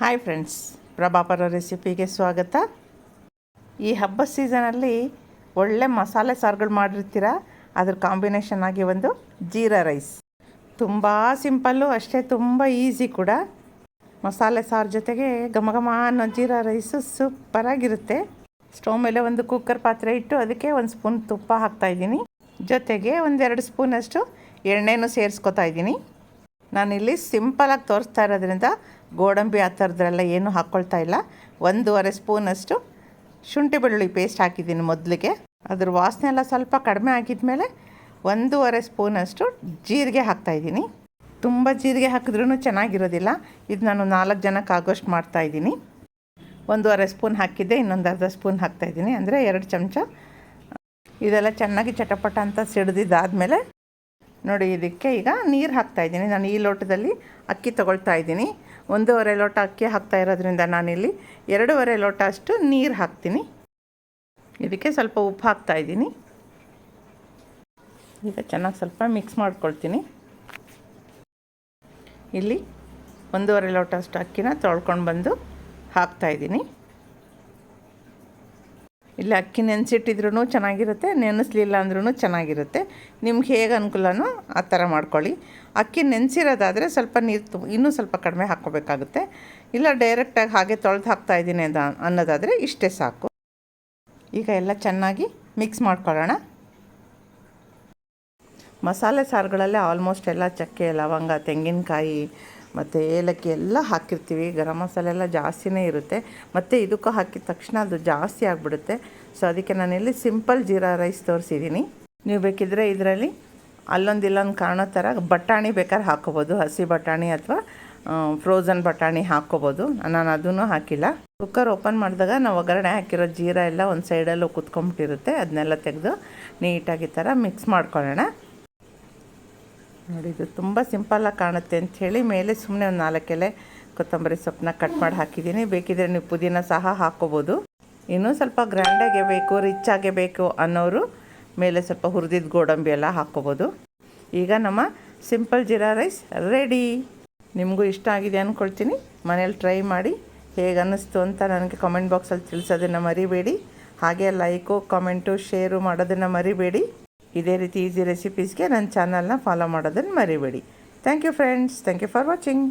Hi friends ಪ್ರಭಾಪರ ರೆಸಿಪಿಗೆ ಸ್ವಾಗತ. ಈ ಹಬ್ಬದ ಸೀಸನಲ್ಲಿ ಒಳ್ಳೆ ಮಸಾಲೆ ಸಾರುಗಳು ಮಾಡಿರ್ತೀರ, ಅದ್ರ ಕಾಂಬಿನೇಷನ್ ಆಗಿ ಒಂದು ಜೀರಾ ರೈಸ್ ತುಂಬ ಸಿಂಪಲ್ಲು ಅಷ್ಟೇ ತುಂಬ ಈಸಿ ಕೂಡ. ಮಸಾಲೆ ಸಾರು ಜೊತೆಗೆ ಘಮ ಘಮ ಅನ್ನೋ ಜೀರಾ ರೈಸು ಸೂಪರಾಗಿರುತ್ತೆ ಸ್ಟವ್ ಮೇಲೆ ಒಂದು ಕುಕ್ಕರ್ ಪಾತ್ರೆ ಇಟ್ಟು ಅದಕ್ಕೆ ಒಂದು ಸ್ಪೂನ್ ತುಪ್ಪ ಹಾಕ್ತಾಯಿದ್ದೀನಿ ಜೊತೆಗೆ ಒಂದೆರಡು ಸ್ಪೂನಷ್ಟು ಎಣ್ಣೆನೂ ಸೇರಿಸ್ಕೊತಾ ಇದ್ದೀನಿ. ನಾನಿಲ್ಲಿ ಸಿಂಪಲಾಗಿ ತೋರಿಸ್ತಾ ಇರೋದ್ರಿಂದ ಗೋಡಂಬಿ ಆ ಥರದ್ರೆಲ್ಲ ಏನೂ ಹಾಕ್ಕೊಳ್ತಾ ಇಲ್ಲ. ಒಂದೂವರೆ ಸ್ಪೂನಷ್ಟು ಶುಂಠಿ ಬೆಳ್ಳುಳ್ಳಿ ಪೇಸ್ಟ್ ಹಾಕಿದ್ದೀನಿ ಮೊದಲಿಗೆ. ಅದ್ರ ವಾಸನೆ ಎಲ್ಲ ಸ್ವಲ್ಪ ಕಡಿಮೆ ಆಗಿದ್ಮೇಲೆ ಒಂದೂವರೆ ಸ್ಪೂನಷ್ಟು ಜೀರಿಗೆ ಹಾಕ್ತಾಯಿದ್ದೀನಿ ತುಂಬ ಜೀರಿಗೆ ಹಾಕಿದ್ರೂ ಚೆನ್ನಾಗಿರೋದಿಲ್ಲ. ಇದು ನಾನು ನಾಲ್ಕು ಜನಕ್ಕೆ ಆಗೋಷ್ಟು ಮಾಡ್ತಾಯಿದ್ದೀನಿ ಒಂದೂವರೆ ಸ್ಪೂನ್ ಹಾಕಿದ್ದೆ, ಇನ್ನೊಂದು ಅರ್ಧ ಸ್ಪೂನ್ ಹಾಕ್ತಾಯಿದ್ದೀನಿ ಅಂದರೆ ಎರಡು ಚಮಚ. ಇದೆಲ್ಲ ಚೆನ್ನಾಗಿ ಚಟಪಟ ಅಂತ ಸಿಡ್ದಿದ್ದಾದಮೇಲೆ ನೋಡಿ, ಇದಕ್ಕೆ ಈಗ ನೀರು ಹಾಕ್ತಾಯಿದ್ದೀನಿ ನಾನು ಈ ಲೋಟದಲ್ಲಿ ಅಕ್ಕಿ ತೊಗೊಳ್ತಾ ಇದ್ದೀನಿ. ಒಂದೂವರೆ ಲೋಟ ಅಕ್ಕಿ ಹಾಕ್ತಾ ಇರೋದ್ರಿಂದ ನಾನಿಲ್ಲಿ ಎರಡೂವರೆ ಲೋಟ ಅಷ್ಟು ನೀರು ಹಾಕ್ತೀನಿ. ಇದಕ್ಕೆ ಸ್ವಲ್ಪ ಉಪ್ಪು ಹಾಕ್ತಾ ಇದ್ದೀನಿ. ಈಗ ಚೆನ್ನಾಗಿ ಸ್ವಲ್ಪ ಮಿಕ್ಸ್ ಮಾಡ್ಕೊಳ್ತೀನಿ. ಇಲ್ಲಿ ಒಂದೂವರೆ ಲೋಟ ಅಷ್ಟು ಅಕ್ಕಿನ ತೊಳ್ಕೊಂಡು ಬಂದು ಹಾಕ್ತಾಯಿದ್ದೀನಿ ಇಲ್ಲ, ಅಕ್ಕಿ ನೆನೆಸಿಟ್ಟಿದ್ರೂ ಚೆನ್ನಾಗಿರುತ್ತೆ, ನೆನೆಸ್ಲಿಲ್ಲ ಅಂದ್ರೂ ಚೆನ್ನಾಗಿರುತ್ತೆ. ನಿಮ್ಗೆ ಹೇಗೆ ಅನುಕೂಲನೋ ಆ ಥರ ಮಾಡ್ಕೊಳ್ಳಿ. ಅಕ್ಕಿ ನೆನೆಸಿರೋದಾದರೆ ಸ್ವಲ್ಪ ನೀರು ತು, ಇನ್ನೂ ಸ್ವಲ್ಪ ಕಡಿಮೆ ಹಾಕ್ಕೋಬೇಕಾಗುತ್ತೆ. ಇಲ್ಲ ಡೈರೆಕ್ಟಾಗಿ ಹಾಗೆ ತೊಳೆದು ಹಾಕ್ತಾಯಿದ್ದೀನಿ ಅದ, ಅನ್ನೋದಾದರೆ ಇಷ್ಟೇ ಸಾಕು. ಈಗ ಎಲ್ಲ ಚೆನ್ನಾಗಿ ಮಿಕ್ಸ್ ಮಾಡ್ಕೊಳ್ಳೋಣ. ಮಸಾಲೆ ಸಾರುಗಳಲ್ಲೇ ಆಲ್ಮೋಸ್ಟ್ ಎಲ್ಲ ಚಕ್ಕೆ, ಲವಂಗ, ತೆಂಗಿನಕಾಯಿ ಮತ್ತು ಏಲಕ್ಕಿ ಎಲ್ಲ ಹಾಕಿರ್ತೀವಿ. ಗರಂ ಮಸಾಲೆ ಎಲ್ಲ ಜಾಸ್ತಿನೇ ಇರುತ್ತೆ. ಮತ್ತು ಇದಕ್ಕೂ ಹಾಕಿದ ತಕ್ಷಣ ಅದು ಜಾಸ್ತಿ ಆಗಿಬಿಡುತ್ತೆ. ಸೊ ಅದಕ್ಕೆ ನಾನಿಲ್ಲಿ ಸಿಂಪಲ್ ಜೀರಾ ರೈಸ್ ತೋರಿಸಿದ್ದೀನಿ ನೀವು ಬೇಕಿದ್ದರೆ ಇದರಲ್ಲಿ ಅಲ್ಲೊಂದು ಇಲ್ಲೊಂದು ಕಾರಣೋ ಥರ ಬಟಾಣಿ ಬೇಕಾದ್ರೆ ಹಾಕೋಬೋದು. ಹಸಿ ಬಟಾಣಿ ಅಥವಾ ಫ್ರೋಝನ್ ಬಟಾಣಿ ಹಾಕ್ಕೋಬೋದು ನಾನು ಅದನ್ನು ಹಾಕಿಲ್ಲ. ಕುಕ್ಕರ್ ಓಪನ್ ಮಾಡಿದಾಗ ನಾವು ಒಗ್ಗರಣೆ ಹಾಕಿರೋ ಜೀರಾ ಎಲ್ಲ ಒಂದು ಸೈಡಲ್ಲೂ ಕುತ್ಕೊಂಬಿಟ್ಟಿರುತ್ತೆ ಅದನ್ನೆಲ್ಲ ತೆಗೆದು ನೀಟಾಗಿ ಥರ ಮಿಕ್ಸ್ ಮಾಡ್ಕೊಳ್ಳೋಣ. ನೋಡಿ, ಇದು ತುಂಬ ಸಿಂಪಲ್ಲಾಗಿ ಕಾಣುತ್ತೆ ಅಂಥೇಳಿ ಮೇಲೆ ಸುಮ್ಮನೆ ಒಂದು ನಾಲ್ಕು ಎಲೆ ಕೊತ್ತಂಬರಿ ಸೊಪ್ಪನ್ನ ಕಟ್ ಮಾಡಿ ಹಾಕಿದ್ದೀನಿ. ಬೇಕಿದ್ರೆ ನೀವು ಪುದೀನ ಸಹ ಹಾಕ್ಕೋಬೋದು ಇನ್ನೂ ಸ್ವಲ್ಪ ಗ್ರ್ಯಾಂಡಾಗೆ ಬೇಕು ರಿಚ್ ಆಗೇ ಬೇಕು ಅನ್ನೋರು ಮೇಲೆ ಸ್ವಲ್ಪ ಹುರಿದಿದ್ದ ಗೋಡಂಬಿ ಎಲ್ಲ ಹಾಕ್ಕೋಬೋದು ಈಗ ನಮ್ಮ ಸಿಂಪಲ್ ಜೀರಾ ರೈಸ್ ರೆಡಿ. ನಿಮಗೂ ಇಷ್ಟ ಆಗಿದೆ ಅಂದ್ಕೊಳ್ತೀನಿ ಮನೇಲಿ ಟ್ರೈ ಮಾಡಿ ಹೇಗೆ ಅನ್ನಿಸ್ತು ಅಂತ ನನಗೆ ಕಾಮೆಂಟ್ ಬಾಕ್ಸಲ್ಲಿ ತಿಳಿಸೋದನ್ನು ಮರಿಬೇಡಿ. ಹಾಗೆ ಲೈಕು ಕಾಮೆಂಟು ಶೇರು ಮಾಡೋದನ್ನು ಮರಿಬೇಡಿ. ಇದೇ ರೀತಿ ಈಸಿ ರೆಸಿಪೀಸ್ಗೆ ನನ್ನ ಚಾನಲ್ನ ಫಾಲೋ ಮಾಡೋದನ್ನು ಮರಿಬೇಡಿ. Thank you friends thank you for watching